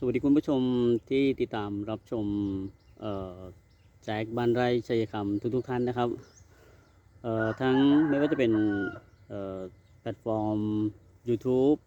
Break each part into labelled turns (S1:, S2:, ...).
S1: สวัสดีคุณผู้ชมที่ติดตามรับชมแจ็คบ้านไร่ชัยคำทุกทุกๆท่านนะครับทั้งไม่ว่าจะเป็นแพลตฟอร์ม YouTube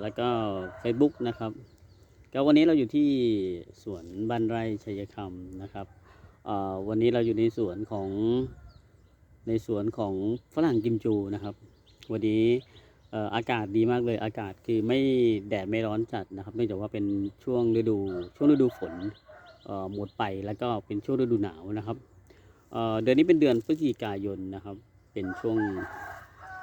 S1: แล้วก็ Facebook นะครับก็วันนี้เราอยู่ที่สวนบ้านไร่ชัยคำนะครับวันนี้เราอยู่ในสวนของในสวนของฝรั่งกิมจูนะครับ วันนี้ อากาศดีมากเลย อากาศคือไม่แดดไม่ร้อนจัดนะครับ เนื่องจากว่าเป็นช่วงฤดูช่วงฤดูฝนหมดไปแล้วก็เป็นช่วงฤดูหนาวนะครับเเดือนนี้เป็นเดือนพฤศจิกายนนะครับ เป็นช่วง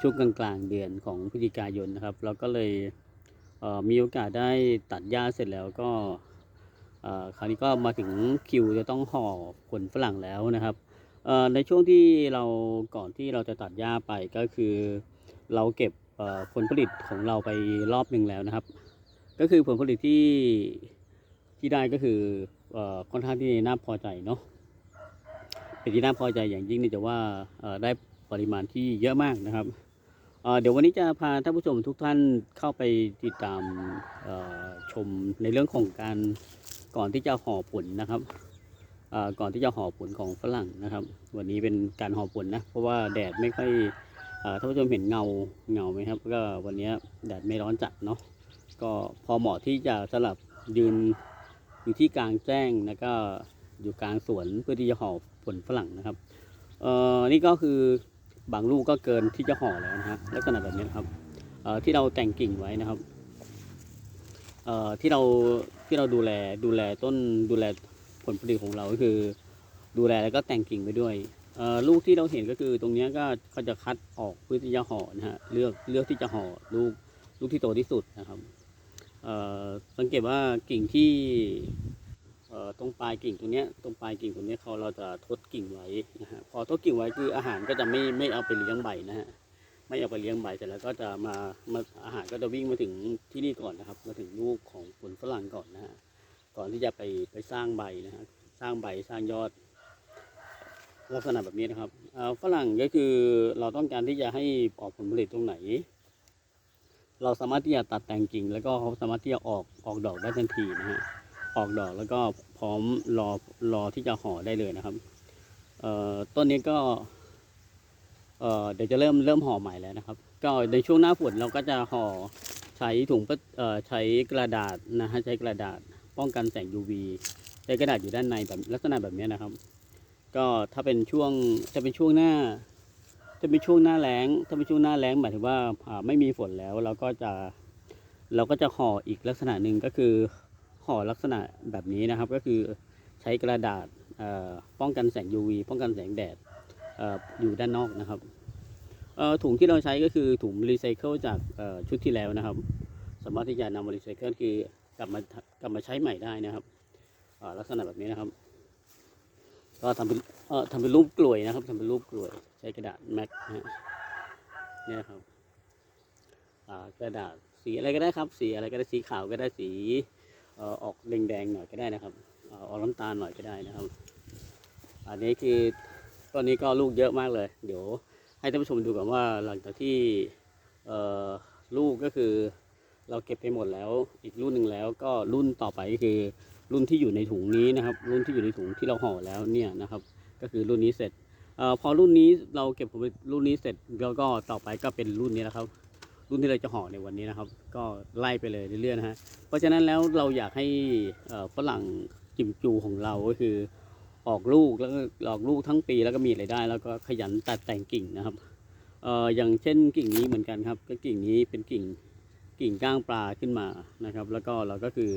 S1: ช่วงกลางกลางๆเดือนของพฤศจิกายนนะครับ เราก็เลยเมีโอกาสได้ตัดหญ้าเสร็จแล้วก็คราวนี้ก็มาถึงคิวจะต้องห่อผลฝรั่งแล้วนะครับในช่วงที่เราก่อนที่เราจะตัดหญ้าไปก็คือเราเก็บ ผลผลิตของเราไปรอบหนึ่งแล้วนะครับ ก็คือผลผลิตที่ที่ได้ก็คืออค่อนข้างที่น่าพอใจเนาะเป็นที่น่าพอใจอย่างยิ่งนื่จากว่าได้ปริมาณที่เยอะมากนะครับเดี๋ยววันนี้จะพาท่านผู้ชมทุกท่านเข้าไปติดตามชมในเรื่องของการก่อนที่จะห่อผลนะครับก่อนที่จะห่อผลของฝรั่งนะครับ วันนี้เป็นการห่อผลนะเพราะว่าแดดไม่ค่อย ท่านผู้ชมเห็นเงาเงาไหมครับ ก็วันนี้แดดไม่ร้อนจัดเนาะก็พอเหมาะที่จะสลับยืนอยู่ที่กลางแจ้งแล้วก็อยู่กลางสวนเพื่อที่จะห่อผลฝรั่งนะครับเอ่อนี่ก็คือบางลูกก็เกินที่จะห่อแล้วนะฮะลักษณะแบบนี้นครับเอ่อที่เราแต่งกิ่งไว้นะครับเอ่อที่เราที่เราดูแลดูแลต้นดูแลผลผลิตของเราก็คือ ดูแลแล้วก็แต่งกิ่งไปด้วย ลูกที่เราเห็นก็คือตรงนี้ก็เขาจะคัดออกเพื่อที่จะห่อนะฮะเลือกเลือกที่จะห่อลูกลูกที่โตที่สุดนะครับสังเกตว่ากิ่งที่ตรงปลายกิ่งตรงนี้ตรงปลายกิ่งตรงนี้เขาเราจะทดกิ่งไว้นะฮะพอทดกิ่งไว้คืออาหารก็จะไม่ไม่เอาไปเลี้ยงใบนะฮะไม่เอาไปเลี้ยงใบแต่แล้วก็จะมามาอาหารก็จะวิ่งมาถึงที่นี่ก่อนนะครับ มาถึงลูกของผลฝรั่งก่อนนะฮะก่อนที่จะไปไปสร้างใบนะฮะสร้างใบสร้างยอด ลักษณะแบบนี้นะครับฝรั่งก็คือเราต้องการที่จะให้ออกผลผลิตตรงไหน เราสามารถที่จะตัดแต่งกิ่ง แล้วก็เขาสามารถที่จะออกออกดอกได้ทันทีนะฮะออกดอกแล้วก็พร้อมรอรอที่จะห่อได้เลยนะครับต้นนี้ก็เดี๋ยวจะเริ่มเริ่มห่อใหม่แล้วนะครับ ก็ในช่วงหน้าฝนเราก็จะห่อใช้ถุงพลาสเอ่อใช้กระดาษนะฮะใช้กระดาษป้องกันแสง UV ใช้กระดาษอยู่ด้านในแบบลักษณะแบบนี้นะครับ ก็ถ้าเป็นช่วงจะเป็นช่วงหน้า จะเป็นช่วงหน้าแล้ง ถ้าเป็นช่วงหน้าแล้งหมายถึงว่าไม่มีฝนแล้วเราก็จะเราก็จะห่ออีกลักษณะหนึ่งก็คือห่อลักษณะแบบนี้นะครับ ก็คือใช้กระดาษป้องกันแสง UV ป้องกันแสงแดดออยู่ด้านนอกนะครับถุงที่เราใช้ก็คือถุงรีไซเคิลจากชุดที่แล้วนะครับ สามารถที่จะนำมารีไซเคิลคือกลับมากลับมาใช้ใหม่ได้นะครับลักษณะแบบนี้นะครับ ก็ทำเป็นเอ่อทำเป็นรูปกลวยนะครับทำเป็นรูปกลวย ใช้กระดาษแม็กนะเนี่ยครับอ่ากระดาษสีอะไรก็ได้ครับ สีอะไรก็ได้สีขาวก็ได้สีเอ่อออกแดงๆหน่อยก็ได้นะครับเอ่อออกน้ำตาลหน่อยก็ได้นะครับ อันนี้คือต้นนี้ก็ลูกเยอะมากเลย เดี๋ยวให้ท่านผู้ชมดูก่อนว่าหลังจากที่เอ่อลูกก็คือ เราเก็บไปหมดแล้วอีกรุ่นหนึ่งแล้วก็รุ่นต่อไปก็คือ รุ่นที่อยู่ในถุงนี้นะครับ รุ่นที่อยู่ในถุงที่เราห่อแล้วเนี่ยนะครับ ก็คือรุ่นนี้เสร็จอพอรุ่นนี้เราเก็บผลผลิตรุ่นนี้เสร็จแล้วก็ต่อไปก็เป็นรุ่นนี้นะครับ รุ่นที่เราจะห่อในวันนี้นะครับ ก็ไล่ไปเลยเรื่อยๆนะฮะเพราะฉะนั้นแล้วเราอยากให้ฝรั่งจิมจูของเราก็คือออกลูกแล้วก็ออกลูกทั้งปีแล้วก็มีรายได้ แล้วก็ขยันตัดแต่งกิ่งนะครับเอ่ออย่างเช่นกิ่งนี้เหมือนกันครับก็กิ่งนี้เป็นกิ่งกิ่งก้างปลาขึ้นมานะครับ แล้วก็เราก็คือ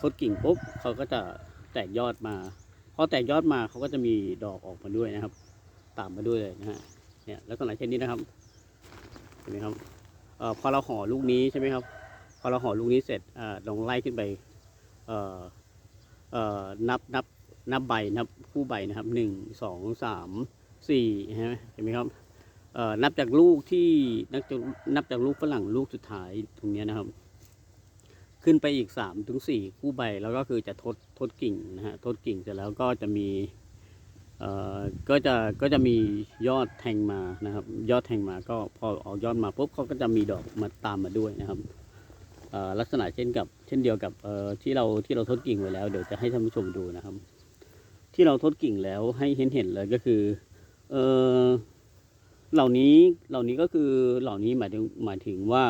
S1: ทดกิ่งปุ๊บเขาก็จะแตกยอดมาพอแตกยอดมาเขาก็จะมีดอกออกมาด้วยนะครับ ตามมาด้วยเลยนะฮะเนี่ยลักษณะเช่นนี้นะครับเห็นไหมครับอพอเราห่อลูกนี้ใช่ไหมครับ พอเราห่อลูกนี้เสร็จอลองไล่ขึ้นไปนับนับนับใบนับคู่ใบนะครับหนึ่งสองสามสี่เห็นไหมเห็นไหมครับนับจากลูกที่นับจากนับจากลูกฝรั่งลูกสุดท้ายตรงเนี้ยนะครับ ขึ้นไปอีก3าถึงสคู่ใบแล้วก็คือจะทดทดกิ่งนะฮะทดกิ่งเสร็จแล้วก็จะมีเอ่อก็จะก็จะมียอดแทงมานะครับ ยอดแทงมาก็พอออกยอดมาปุ๊บเขาก็จะมีดอกมาตามมาด้วยนะครับเอ่อลักษณะเช่นกับเช่นเดียวกับเอ่อที่เราที่เราทดกิ่งไว้แล้ว เดี๋ยวจะให้ท่านผู้ชมดูนะครับ ที่เราทดกิ่งแล้วให้เห็นเห็นเลยก็คือเออเหล่านี้เหล่านี้ก็คือเหล่านี้หมายถึงหมายถึงว่า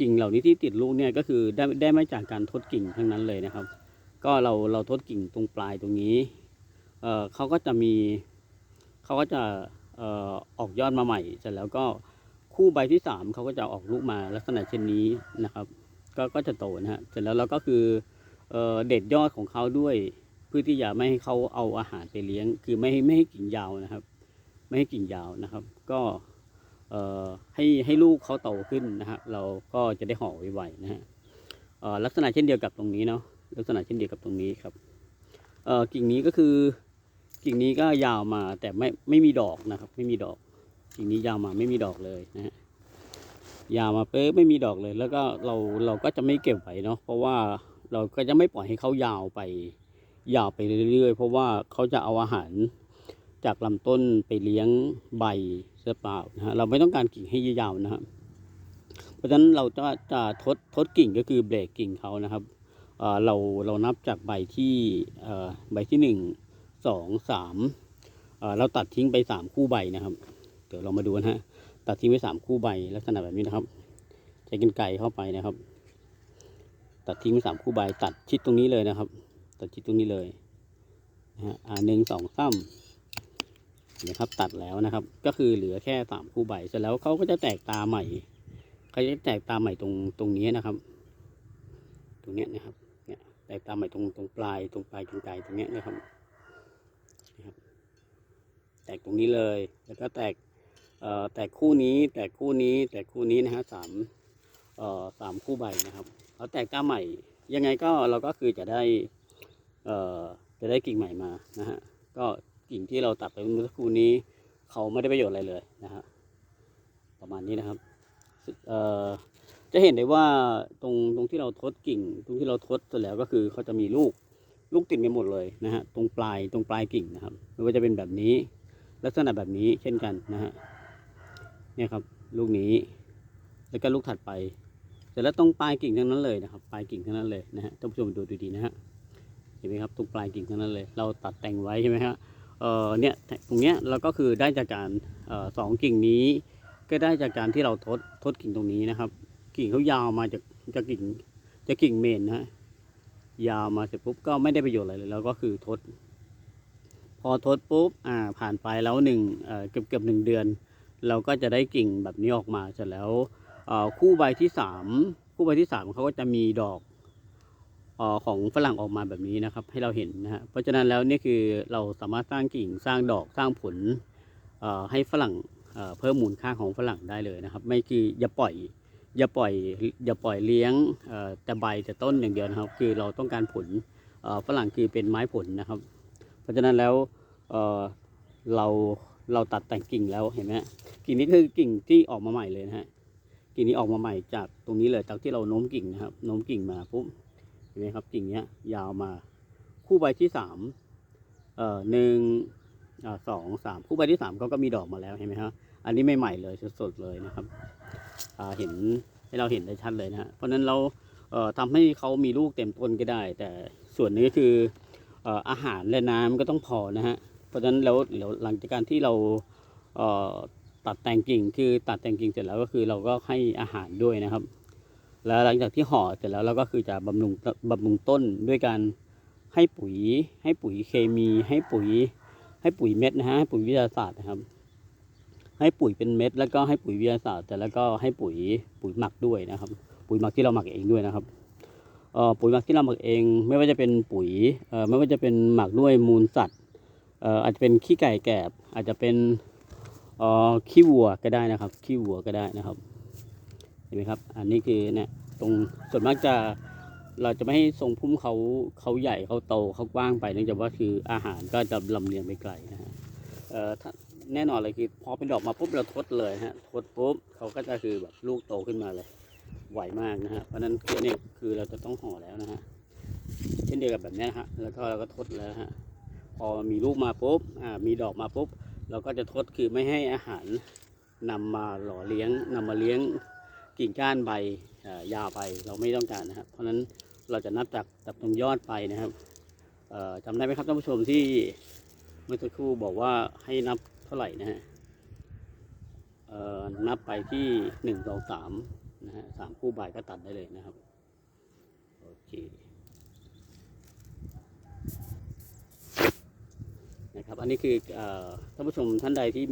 S1: กิ่งเหล่านี้ที่ติดลูกเนี่ยก็คือได้ได้มาจากการทดกิ่งทั้งนั้นเลยนะครับ ก็เราเราทดกิ่งตรงปลายตรงนี้เขาก็จะมีเขาก็จะออกยอดมาใหม่เสร็จแล้วก็คู่ใบที่สามเขาก็จะออกลูกมาลักษณะเช่นนี้นะครับ ก็ก็จะโตนะฮะเสร็จแล้วเราก็คือเด็ดยอดของเขาด้วยเพื่อที่จะไม่ให้เขาเอาอาหารไปเลี้ยง คือไม่ให้ไม่ให้กิ่งยาวนะครับ ไม่ให้กิ่งยาวนะครับ ก็ ให้ให้ลูกเขาโตขึ้นนะฮะเราก็จะได้ห่อไวๆนะฮะลักษณะเช่นเดียวกับตรงนี้เนาะลักษณะเช่นเดียวกับตรงนี้ครับกิ่งนี้ก็คือกิ่งนี้ก็ยาวมาแต่ไม่ไม่มีดอกนะครับ ไม่มีดอก กิ่งนี้ยาวมาไม่มีดอกเลยนะฮะยาวมาเป๊ะไม่มีดอกเลย แล้วก็เราเราก็จะไม่เก็บไว้เนาะเพราะว่าเราก็จะไม่ปล่อยให้เขายาวไป ยาวไปเรื่อยๆ เพราะว่าเขาจะเอาอาหาร จากลำต้นไปเลี้ยงใบเสียเปล่านะฮะเราไม่ต้องการกิ่งให้ยาวนะครับเพราะฉะนั้นเราจะจะทดทดกิ่งก็คือเบรกกิ่งเขานะครับเราเรานับจากใบที่ใบที่หนึ่งสองสามเราตัดทิ้งไปสามคู่ใบนะครับ เดี๋ยวเรามาดูนะฮะตัดทิ้งไปสามคู่ใบลักษณะแบบนี้นะครับใช้กรรไกรเข้าไปนะครับ ตัดทิ้งไปสามคู่ใบตัดชิดตรงนี้เลยนะครับ ตัดชิดตรงนี้เลยนะฮะอ่าหนึ่งสองสาม นะครับ ตัดแล้วนะครับ ก็คือเหลือแค่สามคู่ใบเสร็จแล้วเขาก็จะแตกตาใหม่เขาจะแตกตาใหม่ตรงตรงนี้นะครับ ตรงเนี้ยนะครับ เนี่ยแตกตาใหม่ตรงตรงปลายตรงปลายกรรไกรตรงเนี้ยนะครับนะครับ แตกตรงนี้เลย แล้วก็แตกเอ่อแตกคู่นี้ แตกคู่นี้ แตกคู่นี้นะฮะสามเอ่อสามคู่ใบนะครับแล้วแตกตาใหม่ ยังไงก็เราก็คือจะได้เอ่อจะได้กิ่งใหม่มานะฮะก็ กิ่งที่เราตัดไปเมื่อสักครู่นี้เขาไม่ได้ประโยชน์อะไรเลยนะฮะประมาณนี้นะครับเอ่อจะเห็นได้ว่าตรงตรงที่เราทดกิ่ง ตรงที่เราทดเสร็จแล้วก็คือเขาจะมีลูกลูกติดไปหมดเลยนะฮะตรงปลายตรงปลายกิ่งนะครับไม่ว่าจะเป็นแบบนี้ ลักษณะแบบนี้เช่นกันนะฮะเนี่ยครับลูกนี้แล้วก็ลูกถัดไปเสร็จแล้วตรงปลายกิ่งทั้งนั้นเลยนะครับปลายกิ่งทั้งนั้นเลยนะฮะท่านผู้ชมดูดีๆนะฮะเห็นไหมครับตรงปลายกิ่งทั้งนั้นเลย เราตัดแต่งไว้ใช่ไหมฮะ เอ่อเนี่ยตรงเนี้ยเราก็คือได้จากการเอ่อสองกิ่งนี้ ก็ได้จากการที่เราทดทดกิ่งตรงนี้นะครับ กิ่งเขายาวมาจากจากกิ่งจากกิ่งเมนนะฮะยาวมาเสร็จปุ๊บก็ไม่ได้ประโยชน์อะไรเลยแล้วก็คือทด พอทดปุ๊บอ่าผ่านไปแล้วหนึ่งเอ่อเกือบเกือบหนึ่งเดือน เราก็จะได้กิ่งแบบนี้ออกมาเสร็จแล้วเอ่อคู่ใบที่สามคู่ใบที่สามเขาก็จะมีดอก ของฝรั่งออกมาแบบนี้นะครับ ให้เราเห็นนะฮะเพราะฉะนั้นแล้วนี่คือเราสามารถสร้างกิ่งสร้างดอกสร้างผลให้ฝรั่งเพิ่มมูลค่าของฝรั่งได้เลยนะครับ ไม่คืออย่าปล่อยอย่าปล่อยอย่าปล่อยเลี้ยงแต่ใบแต่ต้นอย่างเดียวนะครับ คือเราต้องการผลฝรั่งคือเป็นไม้ผลนะครับ เพราะฉะนั้นแล้วเราเราตัดแต่งกิ่งแล้วเห็นไหมกิ่งนี้คือกิ่งที่ออกมาใหม่เลยนะฮะกิ่งนี้ออกมาใหม่จากตรงนี้เลยจากที่เราโน้มกิ่งนะครับโน้มกิ่งมาปุ๊บ นไหมครับกิ่งเนี้ยยาวมาคู่ใบที่สามเอ่อหนึ่งอ่าสองสามคู่ใบที่สามเขาก็มีดอกมาแล้วเห็นไหมครับอันนี้ไม่ใหม่เลยสดๆเลยนะครับอ่าเห็นให้เราเห็นได้ชัดเลยนะเพราะฉะนั้นเราเอ่อทำให้เขามีลูกเต็มต้นก็ได้ แต่ส่วนนี้คือเอ่ออาหารและน้ำก็ต้องพอนะฮะเพราะฉะนั้นแล้วเดี๋ยวหลังจากการที่เราเอ่อตัดแต่งกิ่งคือตัดแต่งกิ่งเสร็จแล้วก็คือเราก็ให้อาหารด้วยนะครับ แล้วหลังจากที่ห่อเสร็จแล้วเราก็คือจะบำรุงบำรุงต้นด้วยการให้ปุ๋ย ให้ปุ๋ยเคมี ให้ปุ๋ย ให้ปุ๋ยเม็ดนะฮะให้ปุ๋ยวิทยาศาสตร์นะครับ ให้ปุ๋ยเป็นเม็ด แล้วก็ให้ปุ๋ยวิทยาศาสตร์ แต่แล้วก็ให้ปุ๋ยปุ๋ยหมักด้วยนะครับ ปุ๋ยหมักที่เราหมักเองด้วยนะครับเอ่อปุ๋ยหมักที่เราหมักเอง ไม่ว่าจะเป็นปุ๋ยเอ่อไม่ว่าจะเป็นหมักด้วยมูลสัตว์เอ่ออาจจะเป็นขี้ไก่แกบอาจจะเป็นเอ่อขี้วัวก็ได้นะครับขี้วัวก็ได้นะครับ เห็นไหมครับ อันนี้คือเนี่ยตรงส่วนมากจะเราจะไม่ให้ทรงพุ่มเขาเขาใหญ่เขาโตเขากว้างไปเนื่องจากว่าคืออาหารก็จะลำเลียงไปไกลนะฮะเอ่อแน่นอนเลยคือพอเป็นดอกมาปุ๊บเราทดเลยฮะทดปุ๊บเขาก็จะคือแบบลูกโตขึ้นมาเลยไหวมากนะฮะเพราะฉะนั้นคือเนี่ยคือเราจะต้องห่อแล้วนะฮะเช่นเดียวกับแบบนี้นะฮะแล้วก็เราก็ทดแล้วฮะพอมีลูกมาปุ๊บอ่ามีดอกมาปุ๊บ เราก็จะทดคือไม่ให้อาหารนำมาหล่อเลี้ยงนำมาเลี้ยง กิ่งก้านใบยาวไปเราไม่ต้องการนะครับ เพราะฉะนั้นเราจะนับจากจากตรงยอดไปนะครับจำได้ไหมครับท่านผู้ชมที่เมื่อสักครู่บอกว่าให้นับเท่าไหร่นะฮะนับไปที่หนึ่งสองสามนะฮะสามคู่ใบก็ตัดได้เลยนะครับโอเคนะครับ อันนี้คืออท่านผู้ชมท่านใดที่